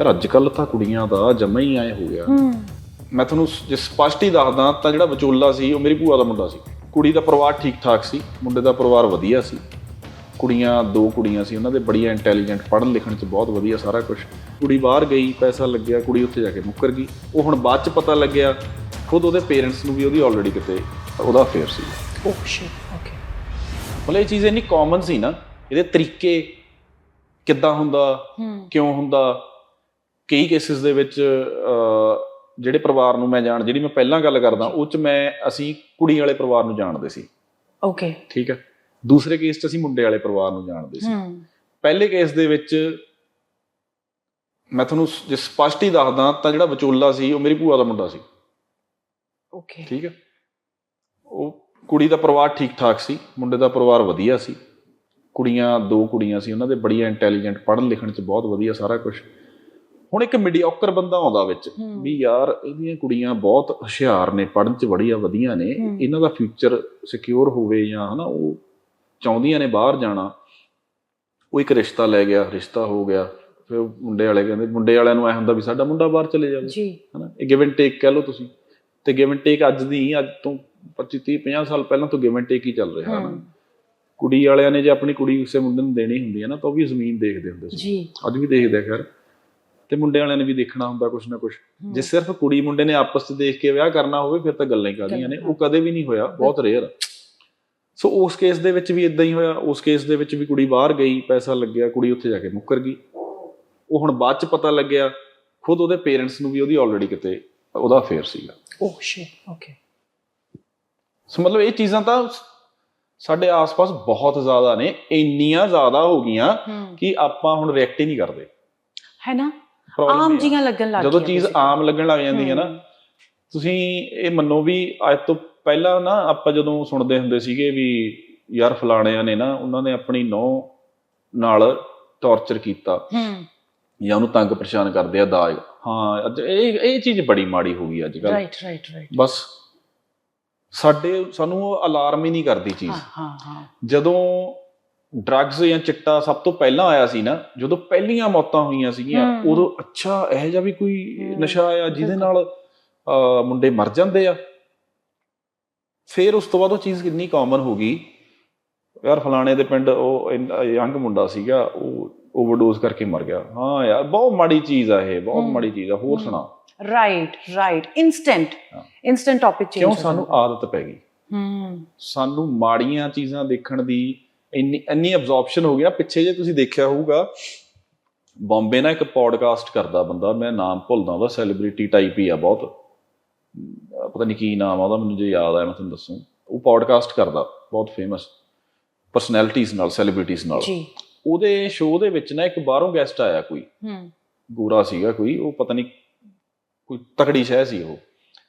ਯਾਰ ਅੱਜ ਕੱਲ ਤਾਂ ਕੁੜੀਆਂ ਦਾ ਜਮਾ ਹੀ ਆਏ ਹੋ ਗਿਆ। ਮੈਂ ਤੁਹਾਨੂੰ ਜੇ ਸਪਸ਼ਟ ਹੀ ਦੱਸਦਾ ਤਾਂ ਜਿਹੜਾ ਵਿਚੋਲਾ ਸੀ ਉਹ ਮੇਰੀ ਭੂਆ ਦਾ ਮੁੰਡਾ ਸੀ। ਕੁੜੀ ਦਾ ਪਰਿਵਾਰ ਠੀਕ ਠਾਕ ਸੀ ਮੁੰਡੇ ਦਾ ਪਰਿਵਾਰ ਵਧੀਆ ਸੀ। ਕੁੜੀਆਂ ਦੋ ਕੁੜੀਆਂ ਸੀ ਉਹਨਾਂ ਦੇ ਬੜੀਆਂ ਇੰਟੈਲੀਜੈਂਟ ਪੜ੍ਹਨ ਲਿਖਣ 'ਚ ਬਹੁਤ ਵਧੀਆ ਸਾਰਾ ਕੁਝ ਕੁੜੀ ਬਾਹਰ ਗਈ ਪੈਸਾ ਲੱਗਿਆ ਕੁੜੀ ਉੱਥੇ ਜਾ ਕੇ ਮੁੱਕਰ ਗਈ। ਉਹ ਹੁਣ ਬਾਅਦ 'ਚ ਪਤਾ ਲੱਗਿਆ ਖੁਦ ਉਹਦੇ ਪੇਰੈਂਟਸ ਨੂੰ ਵੀ ਉਹਦੀ ਆਲਰੇਡੀ ਕਿਤੇ ਉਹਦਾ ਅਫੇਅਰ ਸੀ। ਓਹ ਸ਼ਿਟ ਓਕੇ ਮਤਲਬ ਇਹ ਚੀਜ਼ ਇੰਨੀ ਕਾਮਨ ਸੀ ਨਾ ਇਹਦੇ ਤਰੀਕੇ ਕਿੱਦਾਂ ਹੁੰਦਾ ਕਿਉਂ ਹੁੰਦਾ ਕਈ ਕੇਸਿਸ ਦੇ ਵਿੱਚ ਜਿਹੜੇ ਪਰਿਵਾਰ ਨੂੰ ਮੈਂ ਜਾਣ ਜਿਹੜੀ ਮੈਂ ਪਹਿਲਾਂ ਗੱਲ ਕਰਦਾ ਉਹ ਚ ਮੈਂ ਅਸੀਂ ਕੁੜੀ ਵਾਲੇ ਪਰਿਵਾਰ ਨੂੰ ਜਾਣਦੇ ਸੀ। ਓਕੇ ਠੀਕ ਹੈ? ਦੂਸਰੇ ਕੇਸ 'ਚ ਅਸੀਂ ਮੁੰਡੇ ਵਾਲੇ ਪਰਿਵਾਰ ਨੂੰ ਜਾਣਦੇ ਸੀ। ਪਹਿਲੇ ਕੇਸ ਦੇ ਵਿੱਚ ਮੈਂ ਤੁਹਾਨੂੰ ਜੇ ਸਪਸ਼ਟ ਹੀ ਦੱਸਦਾ ਤਾਂ ਜਿਹੜਾ ਵਿਚੋਲਾ ਸੀ ਉਹ ਮੇਰੀ ਭੂਆ ਦਾ ਮੁੰਡਾ ਸੀ। ਓਕੇ ਠੀਕ ਹੈ? ਉਹ ਕੁੜੀ ਦਾ ਪਰਿਵਾਰ ਠੀਕ ਠਾਕ ਸੀ ਮੁੰਡੇ ਦਾ ਪਰਿਵਾਰ ਵਧੀਆ ਸੀ। ਕੁੜੀਆਂ ਦੋ ਕੁੜੀਆਂ ਸੀ ਉਹਨਾਂ ਦੇ ਬੜੀਆਂ ਇੰਟੈਲੀਜੈਂਟ ਪੜ੍ਹਨ ਲਿਖਣ 'ਚ ਬਹੁਤ ਵਧੀਆ ਸਾਰਾ ਕੁਝ ਹੁਣ ਇੱਕ ਮੀਡੀਓਕਰ ਬੰਦਾ ਆਉਂਦਾ ਵਿੱਚ। ਵੀ ਯਾਰ ਇਹਦੀਆਂ ਕੁੜੀਆਂ ਬਹੁਤ ਹੁਸ਼ਿਆਰ ਨੇ ਪੜ੍ਹਨ 'ਚ ਬੜੀਆਂ ਵਧੀਆ ਨੇ। ਇਹਨਾਂ ਦਾ ਫਿਊਚਰ ਸਿਕਿਉਰ ਹੋਵੇ ਜਾਂ ਹਨਾ ਉਹ ਚਾਹੁੰਦੀਆਂ ਨੇ ਬਾਹਰ ਜਾਣਾ। ਉਹ ਇੱਕ ਰਿਸ਼ਤਾ ਲੈ ਗਿਆ ਰਿਸ਼ਤਾ ਹੋ ਗਿਆ ਫਿਰ ਮੁੰਡੇ ਵਾਲੇ ਕਹਿੰਦੇ ਮੁੰਡੇ ਵਾਲਿਆਂ ਨੂੰ ਐ ਹੁੰਦਾ ਵੀ ਸਾਡਾ ਮੁੰਡਾ ਬਾਹਰ ਚਲੇ ਜਾਵੇ ਜੀ। ਹਨਾ ਇਹ ਗਿਵ ਐਂਡ ਟੇਕ ਕਹਿ ਲਓ ਤੁਸੀਂ। ਤੇ ਗਿਵ ਐਂਡ ਟੇਕ ਅੱਜ ਦੀ ਅੱਜ ਤੋਂ 25 30 50 ਸਾਲ ਪਹਿਲਾਂ ਤੋਂ ਗਿਵ ਐਂਡ ਟੇਕ ਹੀ ਚੱਲ ਰਿਹਾ ਹੈ ਨਾ ਹੂੰ। ਕੁੜੀ ਵਾਲਿਆਂ ਨੇ ਜੇ ਆਪਣੀ ਕੁੜੀ ਕਿਸੇ ਮੁੰਡੇ ਨੂੰ ਦੇਣੀ ਹੁੰਦੀ ਹੈ ਨਾ ਤਾਂ ਉਹ ਵੀ ਜ਼ਮੀਨ ਦੇਖਦੇ ਹੁੰਦੇ ਸੀ। ਜੀ। ਅੱਜ ਵੀ ਦੇਖਦੇ ਆ ਖੈਰ। ਤੇ ਮੁੰਡੇ ਵਾਲਿਆਂ ਨੇ ਵੀ ਦੇਖਣਾ ਹੁੰਦਾ ਕੁਛ ਨਾ ਕੁਛ। ਜੇ ਸਿਰਫ ਕੁੜੀ ਮੁੰਡੇ ਨੇ ਆਪਸ ਵਿੱਚ ਦੇਖ ਕੇ ਵਿਆਹ ਕਰਨਾ ਹੋਵੇ ਫਿਰ ਤਾਂ ਗੱਲਾਂ ਹੀ ਕਾਹਦੀਆਂ ਨੇ। ਉਹ ਕਦੇ ਵੀ ਨਹੀਂ ਹੋਇਆ ਬਹੁਤ ਰੇਅਰ ਸੋ ਉਸ ਕੇਸ ਦੇ ਵਿੱਚ ਵੀ ਇਦਾਂ ਹੀ ਹੋਇਆ ਉਸ ਕੇਸ ਦੇ ਵਿੱਚ ਵੀ ਕੁੜੀ ਬਾਹਰ ਗਈ ਪੈਸਾ ਲੱਗਿਆ ਕੁੜੀ ਉੱਥੇ ਜਾ ਕੇ ਮੁੱਕਰ ਗਈ। ਉਹ ਹੁਣ ਬਾਅਦ ਚ ਪਤਾ ਲੱਗਿਆ ਖੁਦ ਉਹਦੇ ਪੇਰੈਂਟਸ ਨੂੰ ਵੀ ਉਹਦੀ ਆਲਰੇਡੀ ਕਿਤੇ ਉਹਦਾ ਅਫੇਅਰ ਸੀਗਾ। ਓਹ ਸ਼ਿਟ ਓਕੇ ਸੋ ਮਤਲਬ ਇਹ ਚੀਜ਼ਾਂ ਤਾਂ ਸਾਡੇ ਆਸ-ਪਾਸ ਬਹੁਤ ਜ਼ਿਆਦਾ ਨੇ ਇੰਨੀਆਂ ਜ਼ਿਆਦਾ ਹੋ ਗਈਆਂ ਕਿ ਆਪਾਂ ਹੁਣ ਰਿਐਕਟ ਹੀ ਨਹੀਂ ਕਰਦੇ। ਹੈ ਨਾ? ਆਮ। ਜੀਆਂ ਲੱਗਣ ਲੱਗ ਜਦੋਂ ਚੀਜ਼। ਆਮ ਲੱਗਣ ਲੱਗ ਜਾਂਦੀ ਹੈ ਨਾ ਤੁਸੀਂ ਇਹ ਮੰਨੋ ਵੀ ਅੱਜ ਤੋਂ ਪਹਿਲਾਂ ਨਾ ਆਪਾਂ ਜਦੋਂ ਸੁਣਦੇ ਹੁੰਦੇ ਸੀਗੇ ਵੀ ਯਾਰ ਫਲਾਣਿਆਂ ਨੇ ਨਾ ਉਹਨਾਂ ਨੇ ਆਪਣੀ ਨੌ ਨਾਲ ਟੌਰਚਰ ਕੀਤਾ ਹੂੰ। ਜਾਂ ਉਹਨੂੰ ਤੰਗ ਪਰੇਸ਼ਾਨ ਕਰਦੇ ਆ ਦਾਜ। ਹਾਂ ਅੱਜ ਇਹ ਇਹ ਚੀਜ਼ ਬੜੀ ਮਾੜੀ ਹੋ ਗਈ ਅੱਜ ਕੱਲ ਰਾਈਟ ਰਾਈਟ ਰਾਈਟ ਬਸ ਸਾਡੇ ਸਾਨੂੰ ਉਹ ਅਲਾਰਮ ਹੀ ਨਹੀਂ ਕਰਦੀ ਚੀਜ਼। ਹਾਂ ਹਾਂ। ਜਦੋਂ ਡਰੱਗਸ ਜਾਂ ਚਿੱਟਾ ਸਭ ਤੋਂ ਪਹਿਲਾਂ ਆਇਆ ਸੀ ਨਾ ਜਦੋਂ ਪਹਿਲੀਆਂ ਮੌਤਾਂ ਹੋਈਆਂ ਸੀਗੀਆਂ। ਉਦੋਂ ਅੱਛਾ ਇਹ ਜਿਹਾ ਵੀ ਕੋਈ ਨਸ਼ਾ ਆ ਜਿਹਦੇ ਨਾਲ ਮੁੰਡੇ ਮਰ ਜਾਂਦੇ ਆ। ਫਿਰ ਉਸ ਤੋਂ ਬਾਅਦ ਉਹ ਚੀਜ਼ ਕਿੰਨੀ ਕਾਮਨ ਹੋ ਗਈ। ਯਾਰ ਫਲਾਣੇ ਦੇ ਪਿੰਡ ਉਹ ਯੰਗ ਮੁੰਡਾ ਸੀਗਾ ਉਹ ਓਵਰਡੋਜ਼ ਕਰਕੇ ਮਰ ਗਿਆ। ਹਾਂ ਯਾਰ ਬਹੁਤ ਮਾੜੀ ਚੀਜ਼ ਆ ਇਹ ਬਹੁਤ। ਮਾੜੀ ਚੀਜ਼ ਆ। ਹੋਰ। ਸੁਣਾ। Right right instant. Instant topic change ਕਿਉਂ ਸਾਨੂੰ ਆਦਤ ਪੈ ਗਈ? ਹੂੰ। ਸਾਨੂੰ ਮਾੜੀਆਂ ਚੀਜ਼ਾਂ ਦੇਖਣ ਦੀ ਇੰਨੀ ਇੰਨੀ ਅਬਜ਼ੌਰਪਸ਼ਨ ਹੋ ਗਿਆ ਪਿੱਛੇ ਜੇ ਤੁਸੀਂ ਦੇਖਿਆ ਹੋਊਗਾ ਬੰਬੇ ਨਾ ਇੱਕ ਪੋਡਕਾਸਟ ਕਰਦਾ ਬੰਦਾ ਮੈਂ ਨਾਮ ਭੁੱਲਦਾ ਉਹਦਾ ਸੈਲੀਬ੍ਰਿਟੀ ਟਾਈਪ ਹੀ ਆ ਬਹੁਤ। ਪਤਾ ਨਹੀਂ ਕੀ ਨਾਮ ਆ ਉਹਦਾ ਮੈਨੂੰ ਜੇ ਯਾਦ ਆਇਆ ਮੈਂ ਤੁਹਾਨੂੰ ਦੱਸੂ। ਉਹ ਪੋਡਕਾਸਟ ਕਰਦਾ ਬਹੁਤ ਫੇਮਸ ਪਰਸਨੈਲਿਟੀਜ਼ ਨਾਲ ਸੈਲੀਬ੍ਰਿਟੀਜ਼ ਨਾਲ। ਜੀ। ਉਹਦੇ ਸ਼ੋਅ ਦੇ ਵਿੱਚ ਨਾ ਇੱਕ ਬਾਹਰੋਂ ਗੈਸਟ ਆਇਆ ਕੋਈ। ਹੂੰ। ਗੋਰਾ ਸੀਗਾ ਕੋਈ ਉਹ ਪਤਾ ਨਹੀਂ ਕੋਈ ਤਕੜੀ ਸ਼ਹਿ ਸੀ ਉਹ।